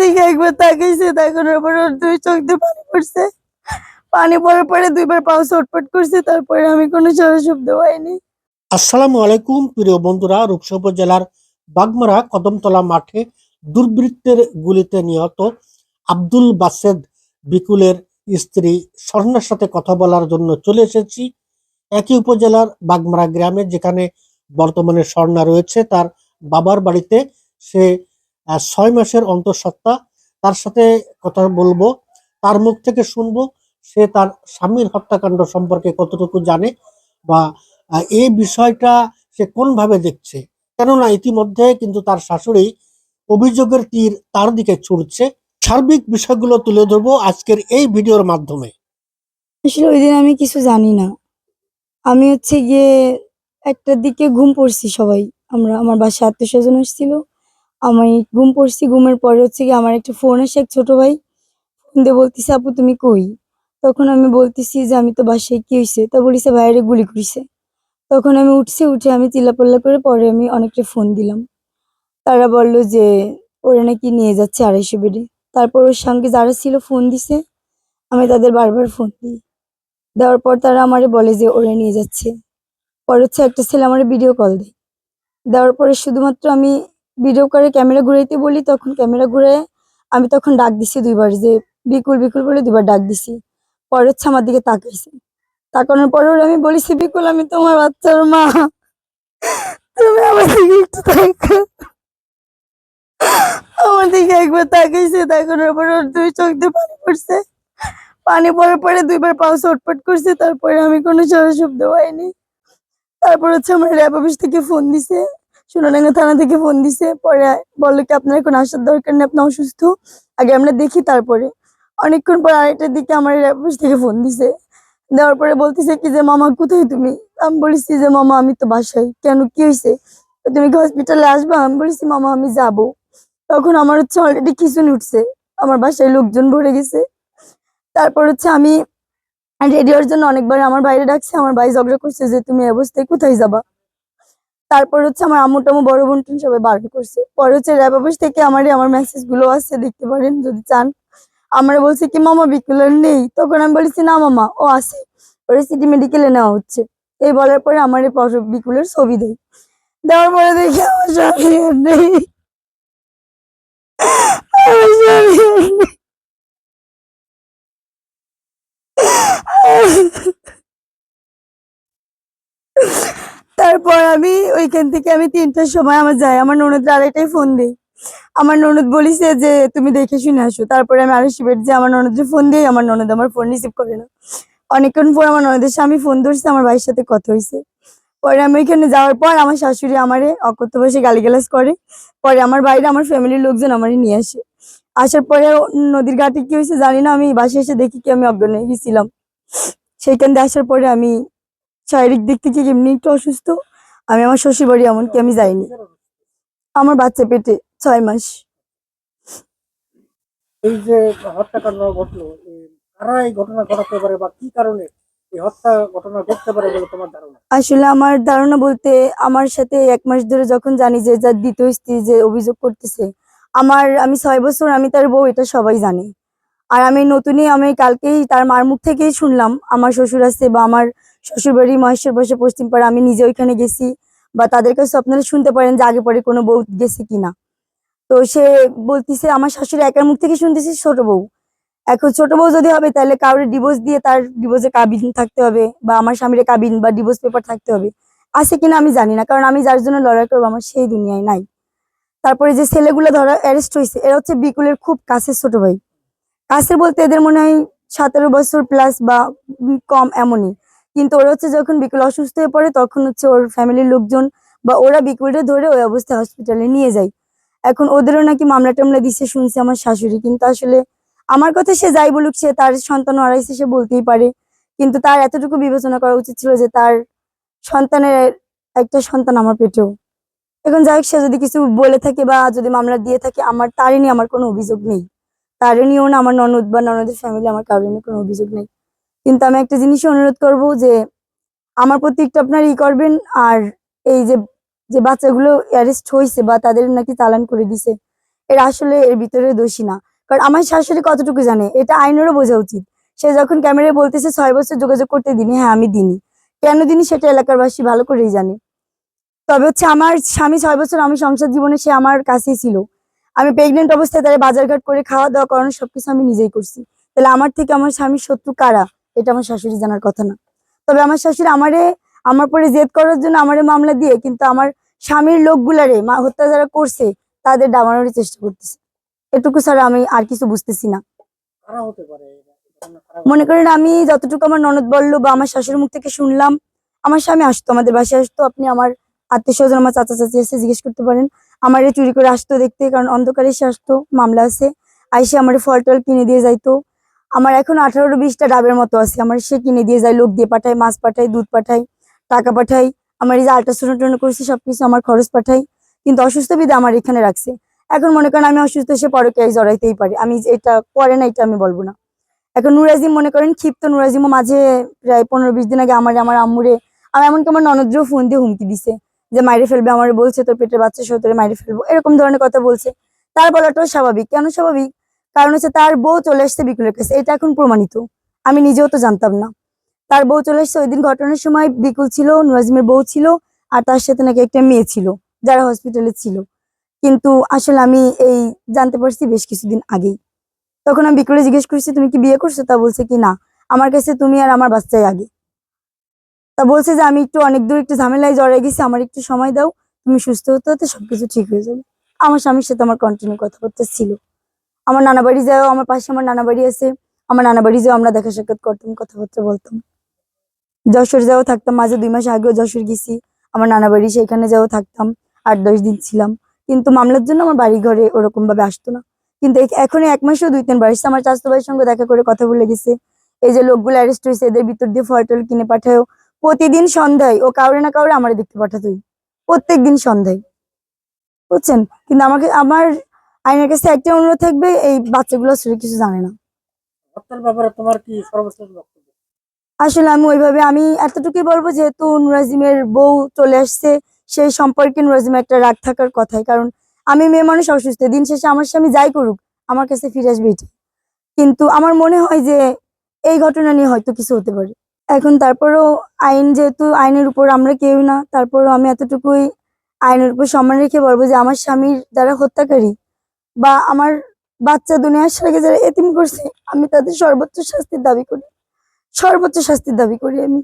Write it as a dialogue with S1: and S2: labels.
S1: দিকে একবার তাকাইছে, তাকানোর পর ওর দুই চোখ দিয়ে পানি পড়ছে। পানি পড়ার পরে দুইবার পাও ছটপট করছে, তারপরে আমি কোনো সারা শব্দ পাইনি।
S2: আসসালামু আলাইকুম, প্রিয় বন্ধুরা, রূপসা উপজেলার বাগমারা কদমতলা মাঠে দুর্বৃত্তের গুলিতে নিহত আব্দুল বাসেদ বিকুলের স্ত্রী স্বর্ণার সাথে কথা বলার জন্য চলে এসেছি একই উপজেলার বাগমারা গ্রামে, যেখানে বর্তমানে স্বর্ণা রয়েছে। তার বাবার বাড়িতে সে ছয় মাসের অন্তঃসত্ত্বা তার সাথে কথা বলব, তার মুখ থেকে শুনব, সে তার স্বামীর হত্যাকাণ্ড সম্পর্কে কতটুকু জানে বা এই বিষয়টা সে কোনভাবে দেখছে। কেননা ইতিমধ্যে কিন্তু তার শাশুড়ি অভিযোগের তীর তার দিকে ছুটছে সার্বিক বিষয়গুলো তুলে ধরবো আজকের এই ভিডিওর মাধ্যমে।
S1: আসলে ওই দিন আমি কিছু জানি না। আমি হচ্ছে গিয়ে একটার দিকে ঘুম পড়ছি সবাই। আমরা, আমার বাসায় আত্মীয় স্বজন আসছিল। আমি ঘুম পড়ছি, ঘুমের পরে হচ্ছে গিয়ে আমার একটা ফোন আসে, এক ছোট ভাই। ফোন দিয়ে বলতেছে, আপু, তুমি কই? তখন আমি বলতেছি যে, আমি তো বাসায়, কী হয়েছে তা বলিছে বাইরে গুলি করিছে। তখন আমি উঠছি, উঠে আমি চিল্লাপাল্লা করে পরে আমি অনেকটা ফোন দিলাম। তারা বলল যে, ওরা নাকি নিয়ে যাচ্ছে আড়াইশো বেডে। তারপর ওর সঙ্গে যারা ছিল ফোন দিছে, আমি তাদের বারবার ফোন দিই। দেওয়ার পর তারা আমারে বলে যে, ওরা নিয়ে যাচ্ছে। পরে হচ্ছে একটা ছেলে আমার ভিডিও কল দেয়। দেওয়ার পরে শুধুমাত্র আমি ভিডিও করে ক্যামেরা ঘুরাইতে বলি, তখন ক্যামেরা ঘুরে আমি তখন ডাক দিছি দুইবার যে, বিকুল বিকুল বলে দুইবার ডাক দিছি। পরে হচ্ছে আমার দিকে তাকাইছে। তাকানোর পরে আমি বলেছি, বিকুল, আমি তোমার বাচ্চার মা। তুমি আমার দিকে একটু আমার দিকে একবার তাকাইছে, তাকানোর পর ওর দুই চোখ দিয়ে পানি পড়ছে। পানি পড়ার পরে দুইবার পাও ছটপট করছে, তারপরে আমি কোনো সারা শব্দ পাইনি। তারপর হচ্ছে আমার র্যাব অফিস থেকে ফোন দিছে। সোনাডাঙ্গা থানা থেকে ফোন দিছে। পরে বলল কি, আপনার এখন আসার দরকার নেই, আপনি অসুস্থ। আগে আমরা দেখি তারপরে। অনেকক্ষণ পর আরেকটার দিকে আমার অফিস থেকে ফোন দিছে। দেওয়ার পরে বলতেছে কি যে, মামা, কোথায় তুমি? আমি বলেছি যে, মামা, আমি তো বাসায়। কেন? কি হয়েছে? তুমি কি হসপিটালে আসবা? আমি বলেছি, মামা, আমি যাব। তখন আমার হচ্ছে অলরেডি খিচুনি উঠছে। আমার বাসায় লোকজন ভরে গেছে। তারপর হচ্ছে আমি রেডি হওয়ার জন্য অনেকবার আমার বাইরে ডাকছে। আমার ভাই ঝগড়া করছে যে, তুমি অবস্থায় কোথায় যাবা? তারপর হচ্ছে আমার আম্মু টামু বড় বোন সবাই বারণ করছে। পরে হচ্ছে র্যাব অফিস থেকে আমার আমার মেসেজগুলো আছে, দেখতে পারেন যদি চান। আমরা বলছে কি, মামা বিকুলার নেই। তখন আমি বলেছি, না মামা, ও আছে। ওরে সিটি মেডিকেলে নেওয়া হচ্ছে। এই বলার পরে আমার এই বিকুলের ছবি দেয়। দেওয়ার পরে দেখি আমার স্বামী নেই। আমার। তারপর আমি ওইখান থেকে আমি তিনটার সময় আমার যাই আমার ননদের আরেকটাই ফোন দিই আমার ননদ বলিছে যে, তুমি দেখে শুনে আসো। তারপরে আমি আরও শিবের যে আমার ননদের ফোন দিই আমার ননদ আমার ফোন রিসিভ করে না। অনেকক্ষণ পর আমার ননদের স্বামী ফোন ধরছে, আমার ভাইয়ের সাথে কথা হয়েছে পরে আমি ওইখানে যাওয়ার পর আমার শাশুড়ি আমারে অকথ্য বসে গালিগালাজ করে। পরে আমার বাইরে আমার ফ্যামিলির লোকজন আমারে নিয়ে আসে। আসার পরে নদীর ঘাটে কি হয়েছে জানি না, আমি বাসে এসে দেখি কি আমি অজ্ঞান হয়ে গেছিলাম। সেইখান দিয়ে আসার পরে আমি শারীরিক দিক থেকে এমনি একটু অসুস্থ আমি আমার শ্বশুর বাড়ি এমনকি আমি যাইনি। আমার বাচ্চা পেটে ছয় মাস।
S2: এই যে হত্যাকাণ্ড ঘটলো কারা এই ঘটনা ঘটাতে পারে বা কি কারণে এই হত্যা ঘটনা ঘটতে পারে বলে তোমার ধারণা?
S1: আসলে আমার ধারণা বলতে আমার সাথে এক মাস ধরে যখন জানি যে যার দ্বিতীয় স্ত্রী যে অভিযোগ করতেছে আমার আমি ছয় বছর আমি তার বউ এটা সবাই জানে। আর আমি নতুনই আমি কালকেই তার মার মুখ থেকেই শুনলাম, আমার শ্বশুর আছে বা আমার শ্বশুরবাড়ি মহেশ্বর বসে পশ্চিম পাড়া, আমি নিজে ওইখানে গেছি বা তাদের কাছে আপনারা শুনতে পারেন যে আগে পরে কোনো বউ গেছে কিনা। তো সে বলতিছে, আমার শাশুড়ি একার মুখ থেকে শুনতেছি ছোট বউ। এখন ছোট বউ যদি হবে তাহলে কাউরে ডিভোর্স দিয়ে তার ডিভোর্সে কাবিন থাকতে হবে বা আমার স্বামীর কাবিন বা ডিভোর্স পেপার থাকতে হবে। আছে কিনা আমি জানি না, কারণ আমি যার জন্য লড়াই করব আমার সেই দুনিয়ায় নাই। তারপরে যে ছেলেগুলো ধরা অ্যারেস্ট হয়েছে এরা হচ্ছে বিকুলের খুব কাছের ছোট ভাই। কাছের বলতে এদের মনে হয় সতেরো বছর প্লাস বা কম এমনই। কিন্তু ওরা হচ্ছে যখন বিকুল অসুস্থ হয়ে পড়ে, তখন হচ্ছে ওর ফ্যামিলির লোকজন বা ওরা বিকুলটা ধরে ওই অবস্থায় হসপিটালে নিয়ে যায়। এখন ওদেরও নাকি মামলা টামলা দিচ্ছে শুনছি আমার শাশুড়ি। কিন্তু আসলে আমার কথা সে যাই বলুক, সে তার সন্তান হারাইছে সে বলতেই পারে। কিন্তু তার এতটুকু বিবেচনা করা উচিত ছিল যে তার সন্তানের একটা সন্তান আমার পেটেও। এখন যাই হোক, সে যদি কিছু বলে থাকে বা যদি মামলা দিয়ে থাকে, আমার তারই নিয়ে আমার কোনো অভিযোগ নেই। তারই নিয়েও না আমার ননদ বা ননদের ফ্যামিলি আমার কারোর কোনো অভিযোগ নেই। কিন্তু আমি একটা জিনিসই অনুরোধ করব যে, আমার প্রতি একটু আপনার ই করবেন আর এই যে যে বাচ্চাগুলো অ্যারেস্ট হয়েছে বা তাদের নাকি চালান করে দিছে, এরা আসলে এর ভিতরে দোষী না। কারণ আমার শাশুড়ি কতটুকু জানে? এটা আইনেরও বোঝা উচিত। সে যখন ক্যামেরায় বলতেছে, ছয় বছর যোগাযোগ করতে দিনি হ্যাঁ আমি দিনি। কেন দিনি সেটা এলাকারবাসী ভালো করেই জানে। তবে হচ্ছে আমার স্বামী ছয় বছর আমি সংসার জীবনে সে আমার কাছেই ছিল। আমি প্রেগনেন্ট অবস্থায় তারা বাজারঘাট করে খাওয়া দাওয়া করানো সবকিছু আমি নিজেই করছি। তাহলে আমার থেকে আমার স্বামীর শত্রু কারা? এটা আমার শাশুড়ি জানার কথা না। তবে আমার শাশুড়ি আমারে আমার পরে জেদ করার জন্য আমারে মামলা দিয়ে কিন্তু আমার স্বামীর লোকগুলারে মা হত্যা যারা করছে তাদের ডামানোর চেষ্টা করতেছে। এটুকু ছাড়া আমি আর কিছু বুঝতেছি না। মনে করেন আমি যতটুকু আমার ননদ বলল বা আমার শাশুড়ির মুখ থেকে শুনলাম আমার স্বামী আসতো আমাদের বাসায় আসতো আপনি আমার আত্মীয় স্বজন আমার চাচা চাচি এসে জিজ্ঞেস করতে পারেন। আমার চুরি করে আসতো দেখতে, কারণ অন্ধকারে এসে আসতো, মামলা আছে। আইসে আমার ফল টল কিনে দিয়ে যাইতো। আমার এখন আঠারো বিশটা ডাবের মতো আছে। আমার সে কিনে দিয়ে যায়, লোক দিয়ে পাঠায়, মাছ পাঠায়, দুধ পাঠায়, টাকা পাঠায়। আমার এই যে আল্ট্রাসাউন্ড করছে, সবকিছু আমার খরচ পাঠাই কিন্তু অসুস্থ বিধে আমার এখানে রাখছে। এখন মনে করেন আমি অসুস্থ, সে পরকে জড়াইতেই পারি। আমি এটা করে না, এটা আমি বলব না। এখন নুরাজিম মনে করেন ক্ষিপ্ত, নুরাজিমও মাঝে প্রায় পনেরো বিশ দিন আগে আমার আমার আম্মুরে আমি এমনকি আমার ননদ্রেও ফোন দিয়ে হুমকি দিছে। যে মাইরে ফেলবে, আমার বলছে তোর পেটের বাচ্চা সহ তোরে মাইরে ফেলব, এরকম ধরনের কথা বলছে। তার বলাটাও স্বাভাবিক। কেন স্বাভাবিক? কারণ হচ্ছে তার বউ চলে আসছে বিকুলের কাছে। এটা এখন প্রমাণিত। আমি নিজেও তো জানতাম না। তার বউ চলে আসছে ওই দিন ঘটনার সময় বিকুল ছিল নুরাজিমের বউ ছিল, আর তার সাথে নাকি একটা মেয়ে ছিল, যারা হসপিটালে ছিল। কিন্তু আসলে আমি এই জানতে পারছি বেশ কিছুদিন আগেই। তখন আমি বিকুলে জিজ্ঞেস করছি, তুমি কি বিয়ে করছ? তা বলছে কি, না। আমার কাছে তুমি আর আমার বাচ্চাই আগে। তা বলছে যে আমি একটু অনেক দূর একটু ঝামেলায় জড়াই গেছি, আমার একটু সময় দাও, তুমি সুস্থ হতে হতে সবকিছু ঠিক হয়ে যাবে। আমার স্বামীর সাথে আমার কন্টিনিউ কথা কথাবার্তা ছিল। আমার নানা বাড়ি যাও, আমার পাশে আমার নানা বাড়ি আছে। আমার নানা বাড়ি যাও, আমরা দেখা সাক্ষাৎ করতাম, কথাবার্তা বলতাম। যশোর যাও, থাকতাম মাঝে দুই মাস আগেও যশোর গেছি। আমার নানা বাড়ি সেখানে যাও, থাকতাম, আট দশ দিন ছিলাম। কিন্তু মামলার জন্য আমার বাড়ি ঘরে ওরকম ভাবে আসতো না। কিন্তু এখন এক মাসেও দুই তিনবার এসেছে। আমার চাচাতো ভাইয়ের সঙ্গে দেখা করে কথা বলে গেছে। এই যে লোকগুলো অ্যারেস্ট হয়েছে, এদের ভিতর দিয়ে ফল টল কিনে পাঠায় প্রতিদিন সন্ধ্যায় ও কাউরে না কাউরে আমার দেখতে পাঠাতোই প্রত্যেক দিন সন্ধ্যায়। বুঝছেন? কিন্তু আমাকে আমার আইনের কাছে একটা অনুরোধ থাকবে এই বাচ্চাগুলো আসলে কিছু জানে না।
S2: তোমার কি সর্বশেষ বক্তব্য?
S1: আসলে আমি ওইভাবে আমি এতটুকুই বলব যেহেতু নুরাজিমের বউ চলে আসছে সেই সম্পর্কে নুরাজিমের একটা রাগ থাকার কথাই। কারণ আমি মেয়ে মানুষ অসুস্থ দিন শেষে আমার স্বামী যাই করুক আমার কাছে ফিরে আসবে এটি কিন্তু আমার মনে হয় যে এই ঘটনা নিয়ে হয়তো কিছু হতে পারে। এখন তারপরও আইন যেহেতু আইনের উপর আমরা কেউ না, তারপরও আমি এতটুকুই আইনের উপর সম্মান রেখে বলব যে আমার স্বামীর যারা হত্যাকারী বা আমার বাচ্চা দুনিয়া আসার আগে যারা এতিম করছে, আমি তাদের সর্বোচ্চ শাস্তির দাবি করি। সর্বোচ্চ শাস্তির দাবি করি আমি।